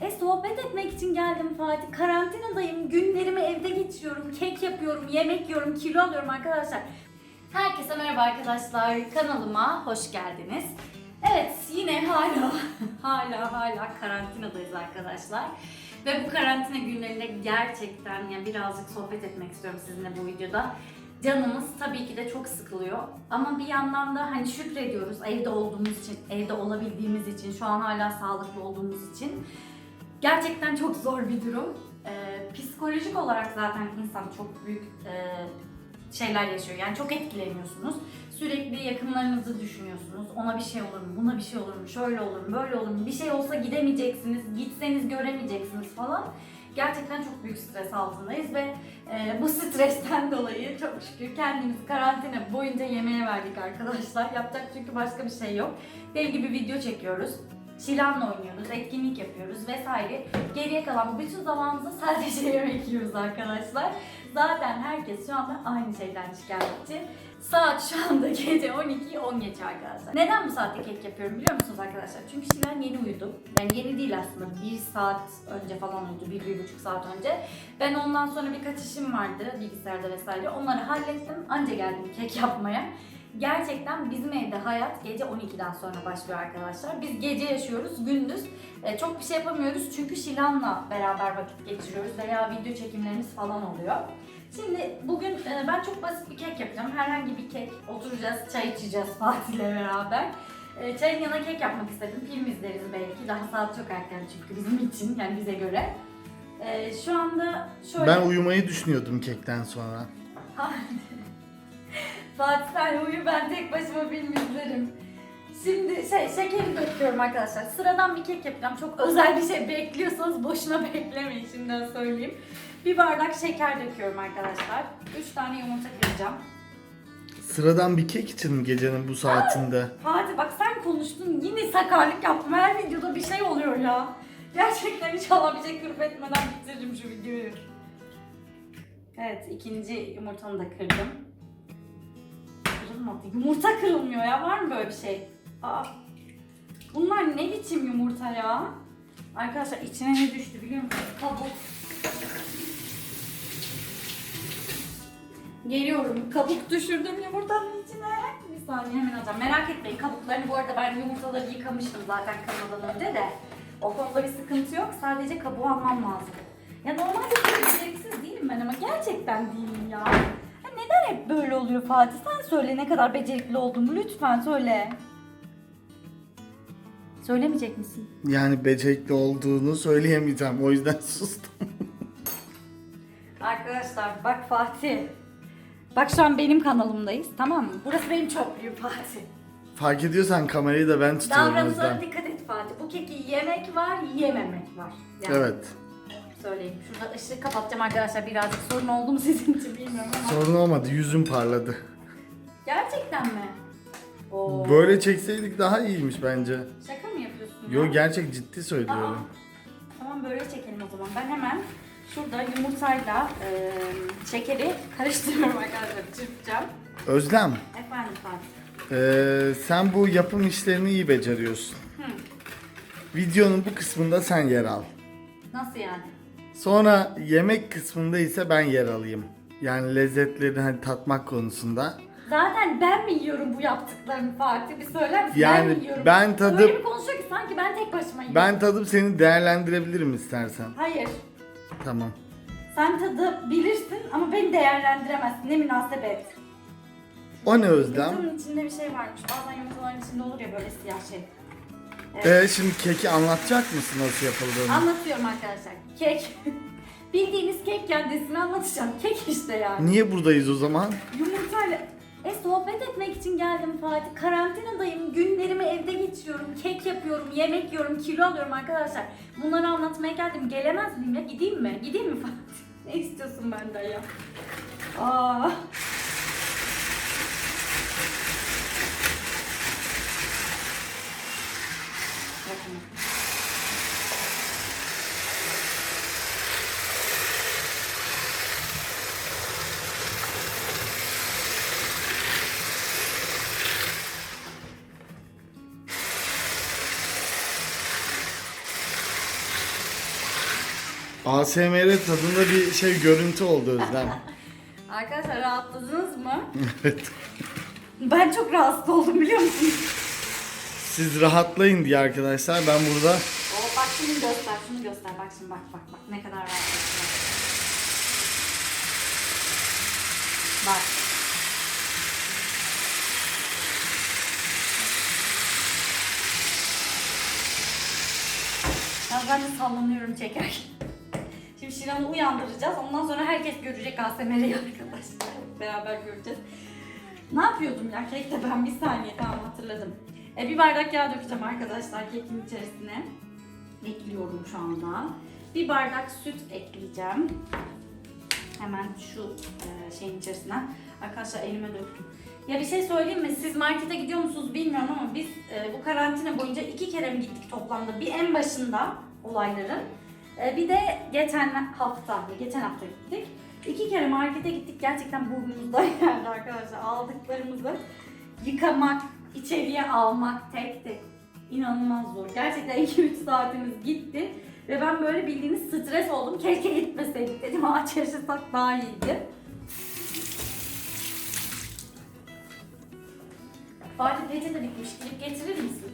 E sohbet etmek için geldim Fatih. Karantinadayım. Günlerimi evde geçiriyorum. Kek yapıyorum, yemek yiyorum, kilo alıyorum arkadaşlar. Herkese merhaba arkadaşlar. Kanalıma hoş geldiniz. Evet yine hala hala hala karantinadayız arkadaşlar. Ve bu karantina günlerinde gerçekten yani birazcık sohbet etmek istiyorum sizinle bu videoda. Canımız tabii ki de çok sıkılıyor. Ama bir yandan da hani şükrediyoruz evde olduğumuz için, evde olabildiğimiz için, şu an hala sağlıklı olduğumuz için. Gerçekten çok zor bir durum. Ee, psikolojik olarak zaten insan çok büyük e, şeyler yaşıyor. Yani çok etkileniyorsunuz. Sürekli yakınlarınızı düşünüyorsunuz. Ona bir şey olur mu? Buna bir şey olur mu? Şöyle olur mu? Böyle olur mu? Bir şey olsa gidemeyeceksiniz. Gitseniz göremeyeceksiniz falan. Gerçekten çok büyük stres altındayız ve e, bu stresten dolayı çok şükür kendimizi karantina boyunca yemeğe verdik arkadaşlar. Yapacak çünkü başka bir şey yok. Deli gibi video çekiyoruz. Şilanla oynuyoruz, etkinlik yapıyoruz vesaire. Geriye kalan bütün zamanımızı sadece yemek yiyoruz arkadaşlar. Zaten herkes şu anda aynı şeyden şikayetçi. Saat şu anda gece 12'yi 10 geçe arkadaşlar. Neden bu saatte kek yapıyorum biliyor musunuz arkadaşlar? Çünkü Şilan yeni uyudu. Yani yeni değil aslında. Bir saat önce falan uyudu. Bir, bir buçuk saat önce. Ben ondan sonra birkaç işim vardı bilgisayarda vesaire. Onları hallettim. Anca geldim kek yapmaya. Gerçekten bizim evde hayat gece 12'den sonra başlıyor arkadaşlar. Biz gece yaşıyoruz, gündüz e, çok bir şey yapamıyoruz çünkü Şilan'la beraber vakit geçiriyoruz veya video çekimlerimiz falan oluyor. Şimdi bugün e, ben çok basit bir kek yapacağım. Herhangi bir kek. Oturacağız, çay içeceğiz Fatih'le beraber. E, çayın yanına kek yapmak istedim. Film izleriz belki. Daha saat çok erken çünkü bizim için yani bize göre. E, şu anda şöyle... Ben uyumayı düşünüyordum kekten sonra. Fatih sen uyu ben tek başıma film izlerim. Şimdi şey şekeri döküyorum arkadaşlar. Sıradan bir kek yapacağım. Çok özel bir şey bekliyorsanız boşuna beklemeyin şimdiden söyleyeyim. Bir bardak şeker döküyorum arkadaşlar. 3 tane yumurta kıracağım. Sıradan bir kek için mi gecenin bu saatinde? Fatih bak sen konuştun yine sakarlık yaptım. Her videoda bir şey oluyor ya. Gerçekten inşallah bir şey kırıp etmeden bitiririm şu videoyu. Evet ikinci yumurtamı da kırdım. Kırılmadı. Yumurta kırılmıyor ya. Var mı böyle bir şey? Aa. Bunlar ne biçim yumurta ya? Arkadaşlar içine ne düştü biliyor musunuz? Kabuk. Geliyorum. Kabuk düşürdüm yumurtanın içine. Bir saniye hemen alacağım. Merak etmeyin kabuklarını bu arada ben yumurtaları yıkamıştım zaten kırmadan önce de. O konuda bir sıkıntı yok. Sadece kabuğu almam lazım. Ya normalde beceriksiz değilim ben ama gerçekten değilim ya. Hep böyle oluyor Fatih? Sen söyle ne kadar becerikli olduğumu lütfen söyle. Söylemeyecek misin? Yani becerikli olduğunu söyleyemeyeceğim. O yüzden sustum. Arkadaşlar bak Fatih. Bak şu an benim kanalımdayız tamam mı? Burası benim büyük Fatih. Fark ediyorsan kamerayı da ben tutuyorum Davranışlara dikkat et Fatih. Bu keki yemek var, yememek var. Yani Evet. Söyleyeyim. Şurada ışığı kapatacağım arkadaşlar. Birazcık sorun oldu mu sizin için bilmiyorum ama. Sorun olmadı. Yüzüm parladı. Gerçekten mi? Oo. Böyle çekseydik daha iyiymiş bence. Şaka mı yapıyorsun Yo gerçek ciddi Aa, söylüyorum. tamam böyle çekelim o zaman. Ben hemen şurada yumurtayla e, şekeri karıştırıyorum arkadaşlar. Çırpacağım. Özlem, Efendim Fatih. eee, sen bu yapım işlerini iyi beceriyorsun. Hı. Videonun bu kısmında sen yer al. Nasıl yani? Sonra yemek kısmında ise ben yer alayım. Yani lezzetlerini hani tatmak konusunda. Zaten ben mi yiyorum bu yaptıklarını Fatih? Bir söyler misin? Yani ben mi yiyorum? ben tadım- Öyle bir konuşuyor ki sanki ben tek başıma yiyorum. Ben tadıp seni değerlendirebilirim istersen. Hayır. Tamam. Sen tadı bilirsin ama beni değerlendiremezsin. Ne münasebet. O ne Özlem? Yumurtanın içinde bir şey varmış. Bazen yumurtaların içinde olur ya böyle siyah şey. Ee, şimdi keki anlatacak mısın nasıl yapıldığını? Anlatıyorum arkadaşlar. Kek. Bildiğiniz kek kendisini anlatacağım. Kek işte yani. Niye buradayız o zaman? Yumurtayla... E sohbet etmek için geldim Fatih. Karantinadayım. Günlerimi evde geçiriyorum. Kek yapıyorum, yemek yiyorum, kilo alıyorum arkadaşlar. Bunları anlatmaya geldim. Gelemez miyim ya? Gideyim mi? Gideyim mi Fatih? Ne istiyorsun benden ya? Aa. ASMR tadında bir şey görüntü oldu Özlem. Arkadaşlar rahatladınız mı? evet. Ben çok rahatsız oldum biliyor musunuz? Siz rahatlayın diye arkadaşlar ben burada Oo, bak şunu göster, şunu göster. Bak şimdi bak bak bak ne kadar rahatladım. Bak. Ya ben de sallanıyorum çekerken. Şimdi Şiran'ı uyandıracağız. Ondan sonra herkes görecek ASMR'yi arkadaşlar. Beraber göreceğiz. Ne yapıyordum ya kekte ben bir saniye tamam hatırladım. E, bir bardak yağ dökeceğim arkadaşlar kekin içerisine. Ekliyorum şu anda. Bir bardak süt ekleyeceğim. Hemen şu e, şeyin içerisine. Arkadaşlar elime döktüm. Ya bir şey söyleyeyim mi? Siz markete gidiyor musunuz bilmiyorum ama biz e, bu karantina boyunca iki kere mi gittik toplamda? Bir en başında olayların. E, bir de geçen hafta, geçen hafta gittik. İki kere markete gittik. Gerçekten burnumuzda geldi arkadaşlar. Aldıklarımızı yıkamak, içeriye almak tek tek inanılmaz zor. Gerçekten 2-3 saatimiz gitti. Ve ben böyle bildiğiniz stres oldum. Keşke gitmeseydik dedim. Ağaç yaşasak daha iyiydi. Fatih peçete bitmiş. Gidip getirir misin?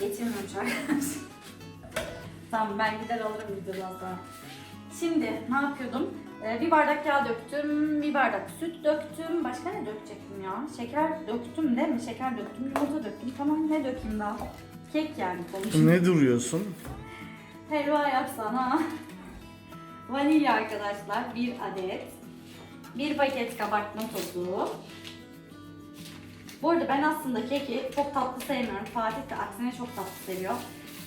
Getirmiyormuş arkadaşlar. tamam ben gider alırım videodan sonra. Şimdi ne yapıyordum? Ee, bir bardak yağ döktüm, bir bardak süt döktüm. Başka ne dökecektim ya? Şeker döktüm değil mi? Şeker döktüm, yumurta döktüm. Tamam ne dökeyim daha? Kek yani konuşayım. ne duruyorsun? Helva yapsana. Vanilya arkadaşlar bir adet. Bir paket kabartma tozu. Bu arada ben aslında keki çok tatlı sevmiyorum. Fatih de aksine çok tatlı seviyor.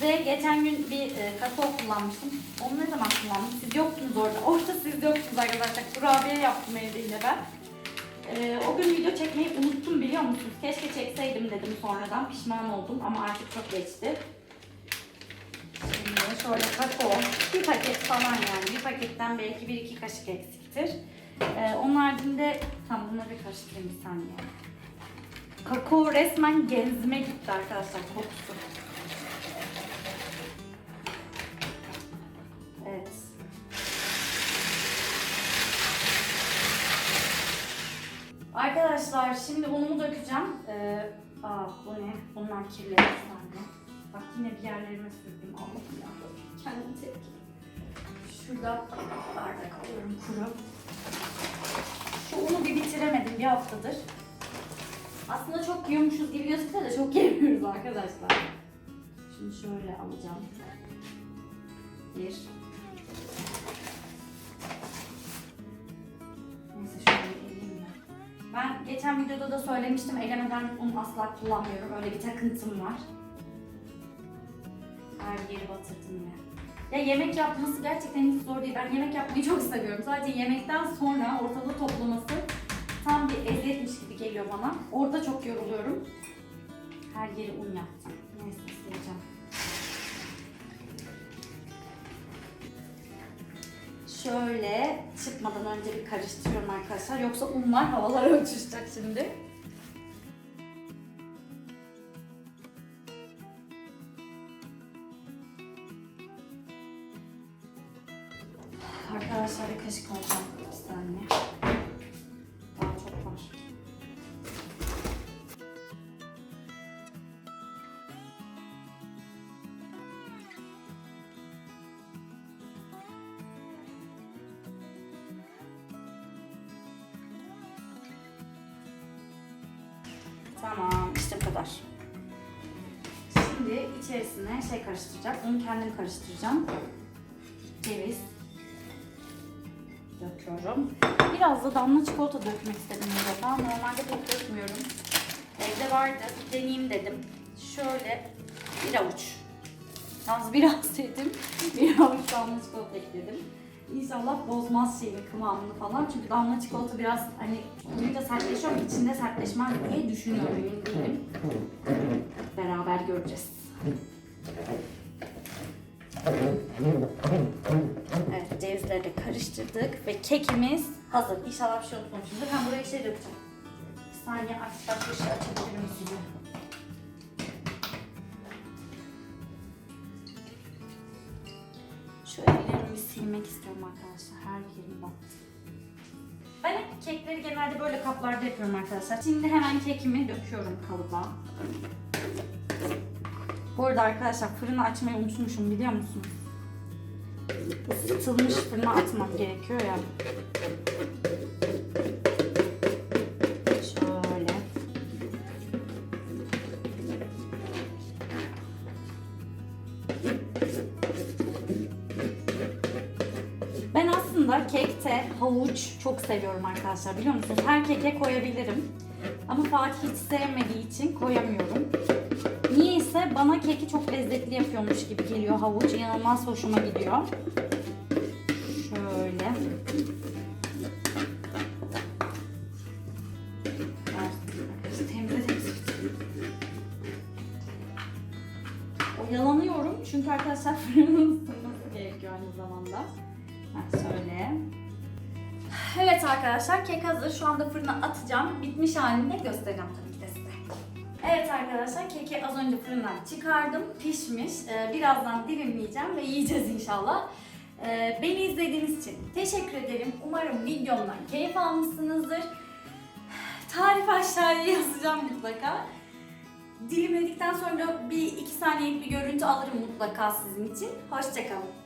Ve geçen gün bir e, kakao kullanmıştım. Onu ne zaman kullandım? Siz yoktunuz orada. Orada siz yoktunuz arkadaşlar. Kurabiye yaptım evde yine ben. E, o gün video çekmeyi unuttum biliyor musunuz? Keşke çekseydim dedim sonradan. Pişman oldum ama artık çok geçti. Şimdi şöyle kakao, bir paket falan yani. Bir paketten belki bir iki kaşık eksiktir. Ee, onun haricinde, tam bunları bir karıştırayım bir saniye. Kakao resmen genzime gitti arkadaşlar kokusu. Arkadaşlar şimdi unumu dökeceğim. Ee, aa bu ne? Bunlar kirli. Bak yine bir yerlerime sürdüm. Allah'ım ya. Kendim tepki. Şurada bardak alıyorum kuru. Şu unu bir bitiremedim bir haftadır. Aslında çok yiyormuşuz gibi gözükse de çok yemiyoruz arkadaşlar. Şimdi şöyle alacağım. Bir. Ben. Geçen videoda da söylemiştim elemeden un asla kullanmıyorum. Öyle bir takıntım var. Her yeri batırdım yine. Ya yemek yapması gerçekten hiç zor değil. Ben yemek yapmayı çok seviyorum. Sadece yemekten sonra ortalığı toplaması tam bir eziyetmiş gibi geliyor bana. Orada çok yoruluyorum. Her yeri un yaptım. Neyse Şöyle çıkmadan önce bir karıştırıyorum arkadaşlar. Yoksa unlar havalara uçuşacak şimdi. Tamam, işte bu kadar. Şimdi içerisine şey karıştıracağım. Onu kendim karıştıracağım. Ceviz, döküyorum. Biraz da damla çikolata dökmek istedim bu defa. Normalde pek dökmüyorum. Evde vardı. Deneyeyim dedim. Şöyle bir avuç. Yalnız biraz dedim. Bir avuç damla çikolata ekledim. İnşallah bozmaz şeyini kıvamını falan. Çünkü damla çikolata biraz hani koyunca sertleşiyor ama içinde sertleşmez diye düşünüyorum. Emin değilim. Beraber göreceğiz. Evet, cevizleri de karıştırdık ve kekimiz hazır. İnşallah bir şey unutmamışımdır. Ben buraya şey dökeceğim. Bir saniye aç bak bir şey açabilirim size. Şu ellerimi silmek istiyorum arkadaşlar. Her yerim battı. Ben kekleri genelde böyle kaplarda yapıyorum arkadaşlar. Şimdi hemen kekimi döküyorum kalıba. Bu arada arkadaşlar fırını açmayı unutmuşum biliyor musunuz? Isıtılmış fırına atmam gerekiyor ya. Havuç çok seviyorum arkadaşlar biliyor musunuz? Her keke koyabilirim. Ama Fatih hiç sevmediği için koyamıyorum. Niyeyse bana keki çok lezzetli yapıyormuş gibi geliyor havuç. İnanılmaz hoşuma gidiyor. Şöyle. Oyalanıyorum çünkü arkadaşlar fırının ısınması gerekiyor aynı zamanda. Ha, şöyle. Evet arkadaşlar kek hazır. Şu anda fırına atacağım. Bitmiş halini de göstereceğim tabii ki de size. Evet arkadaşlar keki az önce fırından çıkardım. Pişmiş. Ee, birazdan dilimleyeceğim ve yiyeceğiz inşallah. Ee, beni izlediğiniz için teşekkür ederim. Umarım videomdan keyif almışsınızdır. Tarif aşağıya yazacağım mutlaka. Dilimledikten sonra bir iki saniyelik bir görüntü alırım mutlaka sizin için. Hoşçakalın.